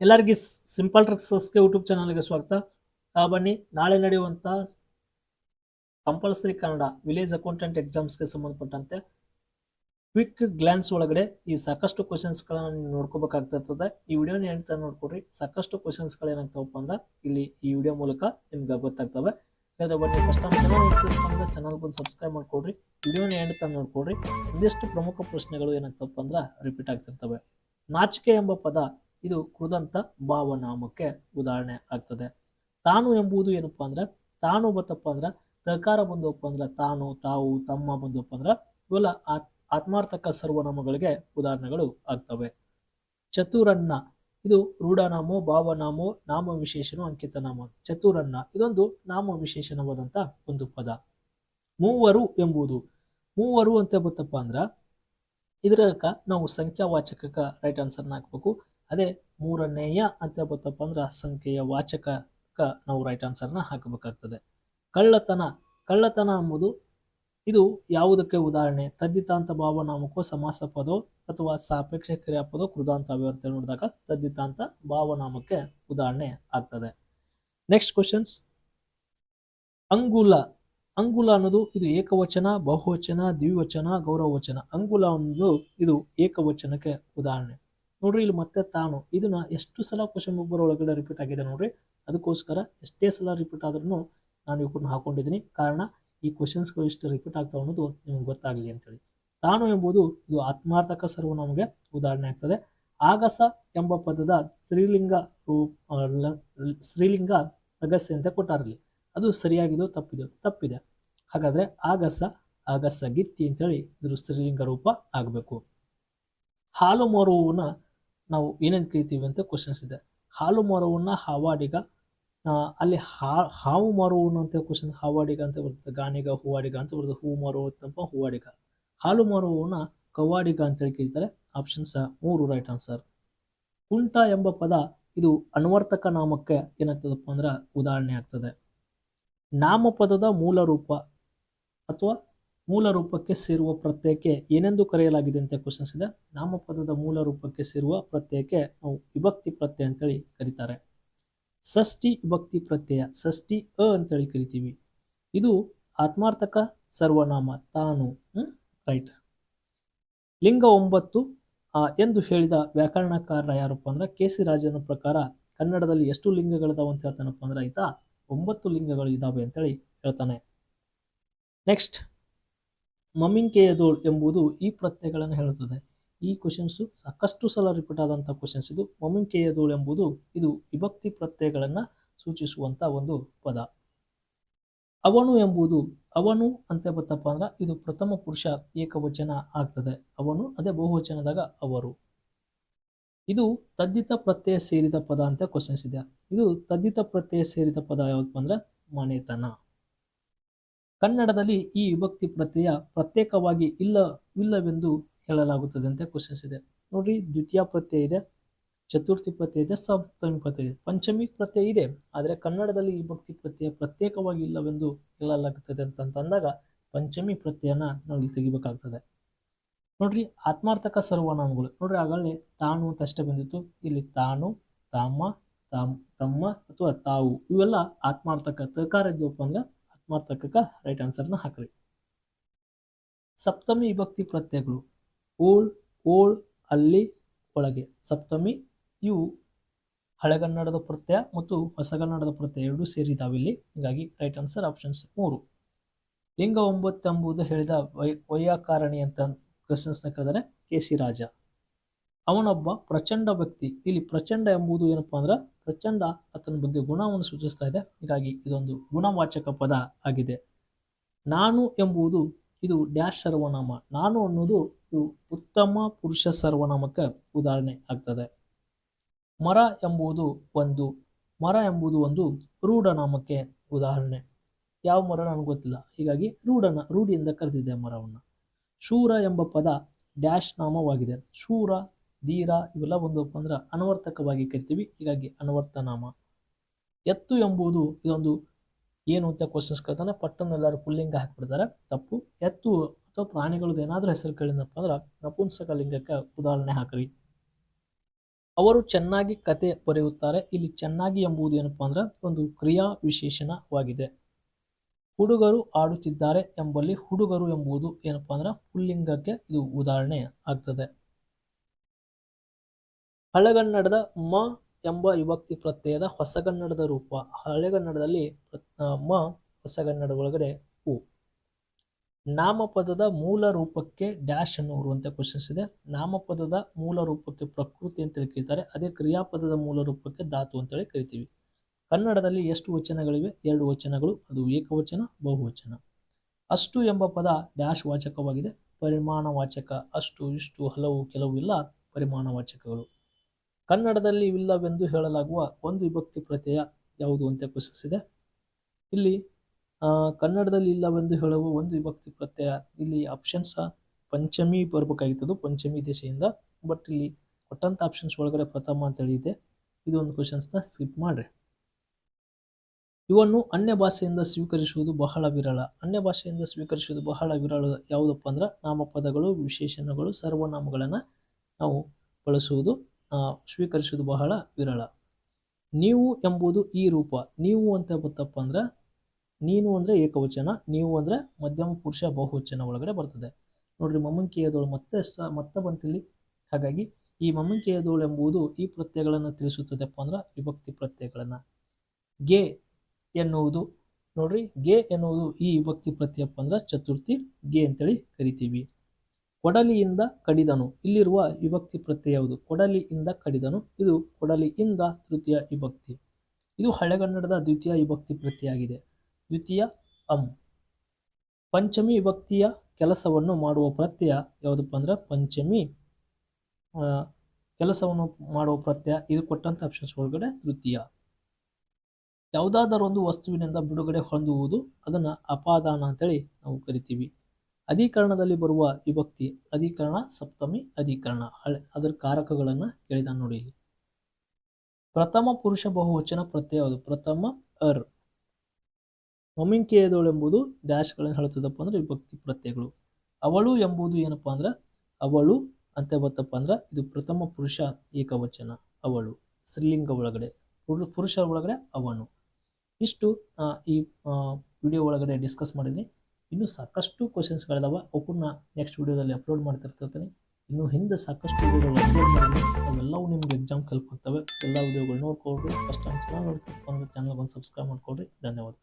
ಎಲ್ಲರಿಗೂ simple ಟ್ರಿಕ್ಸಸ್ಗೆ YouTube ಚಾನಲ್ಗೆ ಸ್ವಾಗತ. ಬನ್ನಿ, ನಾಳೆ ನಡೆಯುವಂಥ ಕಂಪಲ್ಸರಿ ಕನ್ನಡ ವಿಲೇಜ್ ಅಕೌಂಟೆಂಟ್ ಎಕ್ಸಾಮ್ಸ್ಗೆ ಸಂಬಂಧಪಟ್ಟಂತೆ ಕ್ವಿಕ್ ಗ್ಲಾನ್ಸ್ ಒಳಗಡೆ ಈ ಸಾಕಷ್ಟು ಕ್ವಶನ್ಸ್ಗಳನ್ನ ನೋಡ್ಕೋಬೇಕಾಗ್ತಿರ್ತದೆ ಈ ವಿಡಿಯೋನ ಹೇಳ್ತಾ ನೋಡ್ಕೊಡ್ರಿ. ಸಾಕಷ್ಟು ಕ್ವಶನ್ಸ್ಗಳು ಏನಾಗ್ತಾವಪ್ಪ ಅಂದ್ರೆ ಇಲ್ಲಿ ಈ ವಿಡಿಯೋ ಮೂಲಕ ನಿಮ್ಗೆ ಗೊತ್ತಾಗ್ತವೆ. ಯಾಕಂದ್ರೆ ಬನ್ನಿ ಫಸ್ಟ್ ಟೈಮ್ ಚಾನಲ್ ನೋಡ್ತಿರ್ತಾರೆ ಚಾನಲ್ ಬಂದು ಸಬ್ಸ್ಕ್ರೈಬ್ ಮಾಡ್ಕೊಡ್ರಿ. ವಿಡಿಯೋನ ಹೇಳ್ತಾ ನೋಡ್ಕೊಡ್ರಿ. ಒಂದಿಷ್ಟು ಪ್ರಮುಖ ಪ್ರಶ್ನೆಗಳು ಏನಾಗ್ತವಪ್ಪ ಅಂದ್ರೆ ರಿಪೀಟ್ ಆಗ್ತಿರ್ತವೆ. ನಾಚಿಕೆ ಎಂಬ ಪದ ಇದು ಕೃದಂತ ಭಾವನಾಮಕ್ಕೆ ಉದಾಹರಣೆ ಆಗ್ತದೆ. ತಾನು ಎಂಬುದು ಏನಪ್ಪ ಅಂದ್ರೆ, ತಾನು ಬತ್ತಪ್ಪ ಅಂದ್ರೆ ತಕಾರ ಬಂದಪ್ಪ ಅಂದ್ರೆ ತಾನು, ತಾವು, ತಮ್ಮ ಬಂದಪ್ಪ ಅಂದ್ರೆ ಇವೆಲ್ಲ ಆತ್, ಆತ್ಮಾರ್ಥಕ ಸರ್ವನಾಮಗಳಿಗೆ ಉದಾಹರಣೆಗಳು ಆಗ್ತವೆ. ಚತುರನ್ನ, ಇದು ರೂಢನಾಮೋ, ಭಾವನಾಮೋ ನಾಮ ವಿಶೇಷಣ ಅಂಕಿತ ನಾಮ. ಚತುರನ್ನ, ಇದೊಂದು ನಾಮ ವಿಶೇಷಣವಾದಂತ ಒಂದು ಪದ. ಮೂವರು ಎಂಬುದು. ಮೂವರು ಅಂತ ಗೊತ್ತಪ್ಪ ಅಂದ್ರ, ಇದರಕ ನಾವು ಸಂಖ್ಯಾವಾಚಕಕ್ಕ ರೈಟ್ ಆನ್ಸರ್ನ ಹಾಕ್ಬೇಕು. ಅದೇ ಮೂರನೆಯ ಅಂತ ಗೊತ್ತಪ್ಪ ಅಂದ್ರೆ ಸಂಖ್ಯೆಯ ವಾಚಕಕ್ಕ ನಾವು ರೈಟ್ ಆನ್ಸರ್ನ ಹಾಕಬೇಕಾಗ್ತದೆ. ಕಳ್ಳತನ ಕಳ್ಳತನ ಎಂಬುದು ಇದು ಯಾವುದಕ್ಕೆ ಉದಾಹರಣೆ? ತದ್ದಿತಾಂತ ಭಾವನಾಮಕೋ ಸಮಾಸ ಪದೋ ಅಥವಾ ಸಾಪೇಕ್ಷ ಕ್ರಿಯಾಪದೋ ಕೃದಾಂತ ಅಂತ ನೋಡಿದಾಗ ತದ್ದಿತಾಂತ ಭಾವನಾಮಕ್ಕೆ ಉದಾಹರಣೆ ಆಗ್ತದೆ. ನೆಕ್ಸ್ಟ್ ಕ್ವಶನ್ಸ್ ಅಂಗುಲ. ಅಂಗುಲ ಅನ್ನೋದು ಇದು ಏಕವಚನ, ಬಹುವಚನ, ದ್ವಿವಚನ, ಗೌರವವಚನ. ಅಂಗುಲ ಅನ್ನೋದು ಇದು ಏಕವಚನಕ್ಕೆ ಉದಾಹರಣೆ. ನೋಡ್ರಿ ಇಲ್ಲಿ ಮತ್ತೆ ತಾನು ಇದನ್ನ ಎಷ್ಟು ಸಲ ಕ್ವಶನ್ ಪೇಪರ್ ಒಳಗಡೆ ರಿಪೀಟ್ ಆಗಿದೆ ನೋಡ್ರಿ. ಅದಕ್ಕೋಸ್ಕರ ಎಷ್ಟೇ ಸಲ ರಿಪೀಟ್ ಆದ್ರೂ ನಾನು ಇವನ್ನ ಹಾಕೊಂಡಿದ್ದೀನಿ. ಕಾರಣ ಈ ಕ್ವಶನ್ಸ್ಗಳು ಇಷ್ಟು ರಿಪೀಟ್ ಆಗ್ತಾವೆ ಅನ್ನೋದು ನಿಮ್ಗೆ ಗೊತ್ತಾಗಲಿ ಅಂತೇಳಿ. ತಾನು ಎಂಬುದು ಇದು ಆತ್ಮಾರ್ಥಕ ಸರ್ವ ನಮಗೆ ಉದಾಹರಣೆ ಆಗ್ತದೆ. ಆಗಸ ಎಂಬ ಪದದ ಸ್ತ್ರೀಲಿಂಗ ರೂಪ ಸ್ತ್ರೀಲಿಂಗ ಅಗಸ್ಯ ಅಂತ ಕೊಟ್ಟಾರಲ್ಲಿ. ಅದು ಸರಿಯಾಗಿದೋ ತಪ್ಪಿದೋ ತಪ್ಪಿದೆ. ಹಾಗಾದ್ರೆ ಆಗಸ ಆಗಸ ಗಿತ್ತಿ ಅಂತೇಳಿ ಇದ್ರ ಸ್ತ್ರೀಲಿಂಗ ರೂಪ ಆಗಬೇಕು. ಹಾಲು ಮಾರುವವನ್ನ ನಾವು ಏನೇನು ಕರಿತೀವಿ ಅಂತ ಕ್ವಶನ್ಸ್ ಇದೆ. ಹಾಲು ಮರವನ್ನು ಹಾವಾಡಿಗ ಅಲ್ಲಿ ಹಾ, ಹಾವು ಮಾರುವವನು ಅಂತ ಕ್ವಶನ್ ಹಾವಾಡಿಗ ಅಂತ ಬರ್ತದೆ. ಗಾಣಿಗ, ಹೂವಾಡಿಗ ಅಂತ ಬರ್ತದೆ. ಹೂ ಮಾರುವಂತಪ್ಪ ಹೂವಾಡಿಗ. ಹಾಲು ಮರವನ್ನು ಕವಾಡಿಗ ಅಂತೇಳಿ ಕರೀತಾರೆ. ಆಪ್ಷನ್ಸ್ ಮೂರು ರೈಟ್ ಆನ್ಸರ್ ಕುಂಟ ಎಂಬ ಪದ ಇದು ಅನ್ವರ್ತಕ ನಾಮಕ್ಕೆ ಏನಾಗ್ತದಪ್ಪ ಅಂದ್ರೆ ಉದಾಹರಣೆ ಆಗ್ತದೆ. ನಾಮಪದದ ಮೂಲ ರೂಪ ಅಥವಾ ಮೂಲ ರೂಪಕ್ಕೆ ಸೇರುವ ಪ್ರತ್ಯಯಕ್ಕೆ ಏನೆಂದು ಕರೆಯಲಾಗಿದೆ ಅಂತ ಕ್ವಶನ್ಸ್ ಇದೆ. ನಾಮಪದದ ಮೂಲ ರೂಪಕ್ಕೆ ಸೇರುವ ಪ್ರತ್ಯಯಕ್ಕೆ ನಾವು ವಿಭಕ್ತಿ ಪ್ರತ್ಯಯ ಅಂತೇಳಿ ಕರೀತಾರೆ. ಷಷ್ಠಿ ವಿಭಕ್ತಿ ಪ್ರತ್ಯಯ, ಷಷ್ಠಿ ಅ ಅಂತೇಳಿ ಕರಿತೀವಿ. ಇದು ಆತ್ಮಾರ್ಥಕ, ಸರ್ವನಾಮ, ತಾನು ರೈಟ್ ಲಿಂಗ ಒಂಬತ್ತು ಎಂದು ಹೇಳಿದ ವ್ಯಾಕರಣಕಾರ ಯಾರಪ್ಪ ಅಂದ್ರೆ ಕೆ ಸಿ ರಾಜನ ಪ್ರಕಾರ ಕನ್ನಡದಲ್ಲಿ ಎಷ್ಟು ಲಿಂಗಗಳಿದಾವೆ ಅಂತ ಹೇಳ್ತಾನಪ್ಪ ಅಂದ್ರೆ ಆಯ್ತಾ, ಒಂಬತ್ತು ಲಿಂಗಗಳು ಇದಾವೆ ಅಂತೇಳಿ ಹೇಳ್ತಾನೆ. ನೆಕ್ಸ್ಟ್ ಮಮಿಂಕೆಯದೋಳ್ ಎಂಬುದು ಈ ಪ್ರತ್ಯಯಗಳನ್ನು ಹೇಳುತ್ತದೆ. ಈ ಕ್ವಶನ್ಸು ಸಾಕಷ್ಟು ಸಲ ರಿಪೀಟ್ ಆದಂಥ ಕ್ವಶನ್ಸ್ ಇದು. ಮಮಿಂಕೆಯದೋಳ್ ಎಂಬುದು ಇದು ವಿಭಕ್ತಿ ಪ್ರತ್ಯಯಗಳನ್ನು ಸೂಚಿಸುವಂಥ ಒಂದು ಪದ. ಅವನು ಎಂಬುದು ಅವನು ಅಂತ ಬತ್ತಪ್ಪ ಅಂದ್ರೆ ಇದು ಪ್ರಥಮ ಪುರುಷ ಏಕವಚನ ಆಗ್ತದೆ. ಅವನು ಅದೇ ಬಹುವಚನದಾಗ ಅವರು. ಇದು ತದ್ದಿತ ಪ್ರತ್ಯಯ ಸೇರಿದ ಪದ ಅಂತ ಕ್ವಶನ್ಸ್ ಇದೆ. ಇದು ತದ್ದಿತ ಪ್ರತ್ಯಯ ಸೇರಿದ ಪದ ಯಾವಪ್ಪ ಅಂದ್ರೆ ಮನೆತನ. ಕನ್ನಡದಲ್ಲಿ ಈ ವಿಭಕ್ತಿ ಪ್ರತ್ಯಯ ಪ್ರತ್ಯೇಕವಾಗಿ ಇಲ್ಲ, ಇಲ್ಲವೆಂದು ಹೇಳಲಾಗುತ್ತದೆ ಅಂತ ಕ್ವಶನ್ಸ್ ಇದೆ. ನೋಡ್ರಿ ದ್ವಿತೀಯ ಪ್ರತ್ಯಯ ಇದೆ, ಚತುರ್ಥಿ ಪ್ರತ್ಯಯ ಇದೆ, ಸಪ್ತಮಿ ಪ್ರತ್ಯಯ ಇದೆ. ಪಂಚಮಿ ಪ್ರತ್ಯಯ ಇದೆ, ಆದರೆ ಕನ್ನಡದಲ್ಲಿ ಈ ಭಕ್ತಿ ಪ್ರತ್ಯಯ ಪ್ರತ್ಯೇಕವಾಗಿ ಇಲ್ಲವೆಂದು ಹೇಳಲಾಗುತ್ತದೆ ಅಂತ ಅಂದಾಗ ಪಂಚಮಿ ಪ್ರತ್ಯಯನ ನಾವು ಇಲ್ಲಿ ತೆಗಿಬೇಕಾಗ್ತದೆ. ನೋಡ್ರಿ, ಆತ್ಮಾರ್ಥಕ ಸರ್ವನಾಮಗಳು ನೋಡ್ರಿ, ಆಗಲೇ ತಾನು ಅಂತ ಅಷ್ಟೇ ಬಂದಿತ್ತು. ಇಲ್ಲಿ ತಾನು, ತಾಮ, ತಾಮ್, ತಮ್ಮ ಅಥವಾ ತಾವು, ಇವೆಲ್ಲ ಆತ್ಮಾರ್ಥಕ ತಕಾರ ಅಂದ್ರೆ ಆತ್ಮಾರ್ಥಕಕ್ಕೆ ರೈಟ್ ಆನ್ಸರ್ನ ಹಾಕ್ರಿ. ಸಪ್ತಮಿ ವಿಭಕ್ತಿ ಪ್ರತ್ಯಯಗಳು ಓಳ್ ಓಳ್, ಅಲ್ಲಿ, ಒಳಗೆ. ಸಪ್ತಮಿ, ಇವು ಹಳೆಗನ್ನಡದ ಪ್ರತ್ಯಯ ಮತ್ತು ಹೊಸಗನ್ನಡದ ಪ್ರತ್ಯಯ ಎರಡೂ ಸೇರಿದಾವೆ ಇಲ್ಲಿ. ಹೀಗಾಗಿ ರೈಟ್ ಆನ್ಸರ್ ಆಪ್ಷನ್ಸ್ ಮೂರು. ಲಿಂಗ ಒಂಬತ್ತು ಎಂಬುದು ಹೇಳಿದ ವೈ, ವೈಯಾಕಾರಣಿ ಅಂತ ಕ್ವಶನ್ಸ್ನ ಕೇಳಿದರೆ ಕೆ ಸಿ ರಾಜ. ಅವನೊಬ್ಬ ಪ್ರಚಂಡ ವ್ಯಕ್ತಿ. ಇಲ್ಲಿ ಪ್ರಚಂಡ ಎಂಬುದು ಏನಪ್ಪಾ ಅಂದ್ರೆ ಪ್ರಚಂಡ ಆತನ ಬಗ್ಗೆ ಗುಣವನ್ನು ಸೂಚಿಸ್ತಾ ಇದೆ. ಹೀಗಾಗಿ ಇದೊಂದು ಗುಣವಾಚಕ ಪದ ಆಗಿದೆ. ನಾನು ಎಂಬುದು ಇದು ಡ್ಯಾಶ್ ಸರ್ವನಾಮ. ನಾನು ಅನ್ನೋದು ಇದು ಉತ್ತಮ ಪುರುಷ ಸರ್ವನಾಮಕ್ಕೆ ಉದಾಹರಣೆ ಆಗ್ತದೆ. ಮರ ಎಂಬುದು ಒಂದು, ಮರ ಎಂಬುದು ಒಂದು ರೂಢನಾಮಕ್ಕೆ ಉದಾಹರಣೆ. ಯಾವ ಮರ ನನಗೆ ಗೊತ್ತಿಲ್ಲ. ಹೀಗಾಗಿ ರೂಢನ, ರೂಢಿಯಿಂದ ಕರೆದಿದೆ ಮರವನ್ನು. ಶೂರ ಎಂಬ ಪದ ಡ್ಯಾಶ್ ನಾಮವಾಗಿದೆ. ಶೂರ ಧೀರ ಇವೆಲ್ಲ ಒಂದು ಅಂದ್ರೆ ಅನುವರ್ತಕವಾಗಿ ಕರಿತೀವಿ. ಹೀಗಾಗಿ ಅನುವರ್ತನಾಮ. ಎತ್ತು ಎಂಬುದು ಇದೊಂದು ಏನು ಅಂತ ಕ್ವಶನ್ಸ್ ಕೇಳ್ತಾನೆ. ಪಟ್ಟನ್ನು ಎಲ್ಲರೂ ಪುಲ್ಲಿಂಗ ಹಾಕ್ಬಿಡ್ತಾರೆ. ತಪ್ಪು. ಎತ್ತು ಅಥವಾ ಪ್ರಾಣಿಗಳದ್ದು ಏನಾದರೂ ಹೆಸರು ಕೇಳಿದಪ್ಪ ಅಂದ್ರೆ ನಪುಂಸಕ ಲಿಂಗಕ್ಕೆ ಉದಾಹರಣೆ ಹಾಕ್ರಿ. ಅವರು ಚೆನ್ನಾಗಿ ಕತೆ ಬರೆಯುತ್ತಾರೆ. ಇಲ್ಲಿ ಚೆನ್ನಾಗಿ ಎಂಬುದು ಏನಪ್ಪ ಅಂದ್ರೆ ಒಂದು ಕ್ರಿಯಾ ವಿಶೇಷಣವಾಗಿದೆ. ಹುಡುಗರು ಆಡುತ್ತಿದ್ದಾರೆ ಎಂಬಲ್ಲಿ ಹುಡುಗರು ಎಂಬುದು ಏನಪ್ಪಾ ಅಂದ್ರೆ ಪುಲ್ಲಿಂಗಕ್ಕೆ ಇದು ಉದಾಹರಣೆ ಆಗ್ತದೆ. ಹಳೆಗನ್ನಡದ ಮ ಎಂಬ ವಿಭಕ್ತಿ ಪ್ರತ್ಯಯದ ಹೊಸಗನ್ನಡದ ರೂಪ. ಹಳೆಗನ್ನಡದಲ್ಲಿ ಮ ಹೊಸಗನ್ನಡ ಒಳಗಡೆ ಉ. ನಾಮಪದದ ಮೂಲ ರೂಪಕ್ಕೆ ಡ್ಯಾಶ್ ಅನ್ನು ಹೊರುವಂತೆ ಕ್ವಶನ್ಸ್ ಇದೆ. ನಾಮಪದದ ಮೂಲ ರೂಪಕ್ಕೆ ಪ್ರಕೃತಿ ಅಂತೇಳಿ ಕರೀತಾರೆ. ಅದೇ ಕ್ರಿಯಾಪದದ ಮೂಲ ರೂಪಕ್ಕೆ ಧಾತು ಅಂತೇಳಿ ಕರಿತೀವಿ. ಕನ್ನಡದಲ್ಲಿ ಎಷ್ಟು ವಚನಗಳಿವೆ? ಎರಡು ವಚನಗಳು, ಅದು ಏಕವಚನ, ಬಹುವಚನ. ಅಷ್ಟು ಎಂಬ ಪದ ಡ್ಯಾಶ್ ವಾಚಕವಾಗಿದೆ. ಪರಿಮಾಣವಾಚಕ, ಅಷ್ಟು, ಇಷ್ಟು, ಹಲವು, ಕೆಲವು ಇಲ್ಲ, ಪರಿಮಾಣವಾಚಕಗಳು. ಕನ್ನಡದಲ್ಲಿ ಇಲ್ಲವೆಂದು ಹೇಳಲಾಗುವ ಒಂದು ವಿಭಕ್ತಿ ಪ್ರತ್ಯಯ ಯಾವುದು ಅಂತ ಪ್ರಶ್ನಿಸಿದೆ. ಇಲ್ಲಿ ಕನ್ನಡದಲ್ಲಿ ಇಲ್ಲವೆಂದು ಹೇಳುವ ಒಂದು ವಿಭಕ್ತಿ ಪ್ರತ್ಯಯ ಇಲ್ಲಿ ಆಪ್ಷನ್ಸ್ ಪಂಚಮಿ ಬರಬೇಕಾಗಿತ್ತು ಪಂಚಮಿ ದಿಶೆಯಿಂದ ಬಟ್ ಇಲ್ಲಿ ಕೊಟ್ಟಂತ ಆಪ್ಷನ್ಸ್ ಒಳಗಡೆ ಪ್ರಥಮ ಅಂತ ಹೇಳಿದೆ ಇದು ಒಂದು ಕ್ವಶನ್ಸ್ನ ಸ್ಕಿಪ್ ಮಾಡ್ರಿ. ಇವನ್ನು ಅನ್ಯ ಭಾಷೆಯಿಂದ ಸ್ವೀಕರಿಸುವುದು ಬಹಳ ವಿರಳ. ಅನ್ಯ ಭಾಷೆಯಿಂದ ಸ್ವೀಕರಿಸುವುದು ಬಹಳ ವಿರಳ ಯಾವುದಪ್ಪ ಅಂದ್ರೆ ನಾಮಪದಗಳು, ವಿಶೇಷಣಗಳು, ಸರ್ವನಾಮಗಳನ್ನು ನಾವು ಬಳಸುವುದು. ಸ್ವೀಕರಿಸುವುದು ಬಹಳ ವಿರಳ. ನೀವು ಎಂಬುದು ಈ ರೂಪ. ನೀವು ಅಂತ ಗೊತ್ತಪ್ಪ ಅಂದ್ರೆ, ನೀನು ಅಂದರೆ ಏಕವಚನ, ನೀವು ಅಂದರೆ ಮಧ್ಯಮ ಪುರುಷ ಬಹುವಚನ ಒಳಗಡೆ ಬರ್ತದೆ. ನೋಡ್ರಿ ಮಮ್ಮಂಕಿಯದೋಳು ಮತ್ತೆ ಮತ್ತೆ ಬಂತಿಲ್ಲಿ. ಹಾಗಾಗಿ ಈ ಮಮ್ಮಂಕಿಯದೋಳು ಎಂಬುದು ಈ ಪ್ರತ್ಯಯಗಳನ್ನು ತಿಳಿಸುತ್ತದೆಪ್ಪ ಅಂದ್ರೆ, ವಿಭಕ್ತಿ ಪ್ರತ್ಯಯಗಳನ್ನು. ಗೆ ಎನ್ನುವುದು, ನೋಡ್ರಿ, ಗೆ ಎನ್ನುವುದು ಈ ವಿಭಕ್ತಿ ಪ್ರತ್ಯಪ್ಪ ಅಂದ್ರೆ, ಚತುರ್ಥಿ ಗೆ ಅಂತೇಳಿ ಕರಿತೀವಿ. ಕೊಡಲಿಯಿಂದ ಕಡಿದನು. ಇಲ್ಲಿರುವ ವಿಭಕ್ತಿ ಪ್ರತ್ಯಯ ಯಾವುದು? ಕೊಡಲಿಯಿಂದ ಕಡಿದನು. ಇದು ಕೊಡಲಿಯಿಂದ ತೃತೀಯ ವಿಭಕ್ತಿ. ಇದು ಹಳೆಗನ್ನಡದ ದ್ವಿತೀಯ ವಿಭಕ್ತಿ ಪ್ರತ್ಯಯ ಆಗಿದೆ. ದ್ವಿತೀಯ ಅಂ. ಪಂಚಮಿ ವಿಭಕ್ತಿಯ ಕೆಲಸವನ್ನು ಮಾಡುವ ಪ್ರತ್ಯಯ ಯಾವುದಪ್ಪ ಅಂದ್ರೆ ಪಂಚಮಿ ಕೆಲಸವನ್ನು ಮಾಡುವ ಪ್ರತ್ಯಯ. ಇದು ಕೊಟ್ಟಂತ ಆಪ್ಷನ್ಸ್ ಒಳಗಡೆ ತೃತೀಯ. ಯಾವುದಾದರೊಂದು ವಸ್ತುವಿನಿಂದ ಬಿಡುಗಡೆ ಹೊಂದುವುದು, ಅದನ್ನು ಅಪಾದಾನ ಅಂತೇಳಿ ನಾವು ಕರಿತೀವಿ. ಅಧಿಕರಣದಲ್ಲಿ ಬರುವ ವಿಭಕ್ತಿ ಅಧಿಕರಣ, ಸಪ್ತಮಿ ಅಧಿಕರಣ. ಹಳೆ ಅದರ ಕಾರಕಗಳನ್ನು ಹೇಳಿದ ನೋಡಿ ಪ್ರಥಮ ಪುರುಷ ಬಹುವಚನ ಪ್ರತ್ಯಯ ಯಾವುದು? ಪ್ರಥಮ ಅರ್. ಮೊಮಿಂಕೆಯದೋಳು ಎಂಬುದು ಡ್ಯಾಶ್ಗಳನ್ನು ಹೇಳುತ್ತದಪ್ಪ ಅಂದ್ರೆ ವಿಭಕ್ತಿ ಪ್ರತ್ಯಯಗಳು. ಅವಳು ಎಂಬುದು ಏನಪ್ಪಾ ಅಂದ್ರೆ ಅವಳು ಅಂತ ಬತ್ತಪ್ಪ ಅಂದ್ರೆ ಇದು ಪ್ರಥಮ ಪುರುಷ ಏಕವಚನ, ಅವಳು. ಸ್ತ್ರೀಲಿಂಗ ಒಳಗಡೆ. ಪುರುಷರ ಪುರುಷ ಒಳಗಡೆ ಅವನು. ಇಷ್ಟು ಈ ವಿಡಿಯೋ ಒಳಗಡೆ ಡಿಸ್ಕಸ್ ಮಾಡಿದ್ನಿ ಇನ್ನೂ ಸಾಕಷ್ಟು ಕ್ವಶನ್ಸ್ಗಳಿದಾವೆ ಅವಕ್ಕನ್ನ ನೆಕ್ಸ್ಟ್ ವಿಡಿಯೋದಲ್ಲಿ ಅಪ್ಲೋಡ್ ಮಾಡ್ತಿರ್ತೀನಿ. ಇನ್ನು ಹಿಂದೆ ಸಾಕಷ್ಟು ವಿಡಿಯೋಗಳು ಅಪ್ಲೋಡ್ ಮಾಡಿದ್ವಿ ಅವೆಲ್ಲವೂ ನಿಮ್ಗೆ ಎಕ್ಸಾಮ್ ಹೆಲ್ಪ್ ಆಗ್ತವೆ ಎಲ್ಲ ವಿಡಿಯೋಗಳು ನೋಡ್ಕೊಳ್ರಿ. ಫಸ್ಟ್ ಟೈಮ್ ಚಾನಲ್ ನೋಡ್ತಿರ್ಕೊಂಡು ಚಾನಲ್ ಒಂದು ಸಬ್ಸ್ಕ್ರೈಬ್ ಮಾಡ್ಕೊಳ್ರಿ. ಧನ್ಯವಾದ.